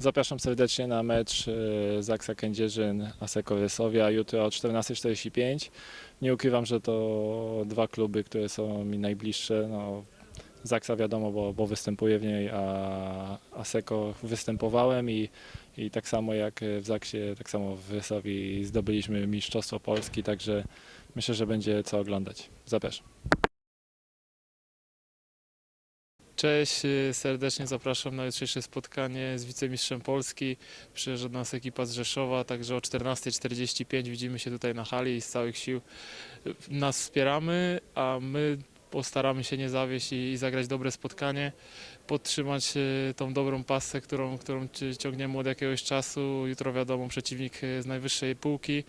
Zapraszam serdecznie na mecz e, Zaksa Kędzierzyn Aseko Wysowia jutro o 14.45. Nie ukrywam, że to dwa kluby, które są mi najbliższe. No, Zaksa wiadomo, bo, bo występuję w niej, a Aseko występowałem i, i tak samo jak w Zaksie, tak samo w Wysowi zdobyliśmy Mistrzostwo Polski, także myślę, że będzie co oglądać. Zapraszam. Cześć, y, serdecznie zapraszam na jutrzejsze spotkanie z wicemistrzem Polski. Przyjeżdża do nas ekipa z Rzeszowa, także o 14.45 widzimy się tutaj na hali i z całych sił y, nas wspieramy, a my postaramy się nie zawieść i, zagrać dobre spotkanie, podtrzymać y, tą dobrą pasę, którą, którą ci- ciągniemy od jakiegoś czasu. Jutro wiadomo przeciwnik z najwyższej półki,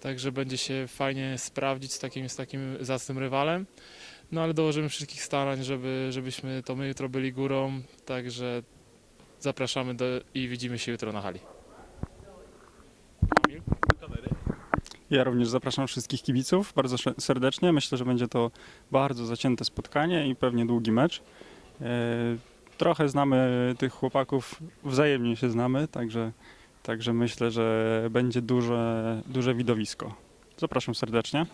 także będzie się fajnie sprawdzić z takim, z takim zacnym rywalem. No ale dołożymy wszystkich starań, żeby, żebyśmy to my jutro byli górą, także zapraszamy do, i widzimy się jutro na hali. Ja również zapraszam wszystkich kibiców bardzo serdecznie. Myślę, że będzie to bardzo zacięte spotkanie i pewnie długi mecz. E, Trochę znamy tych chłopaków, wzajemnie się znamy, także, także myślę, że będzie duże, duże widowisko. Zapraszam serdecznie.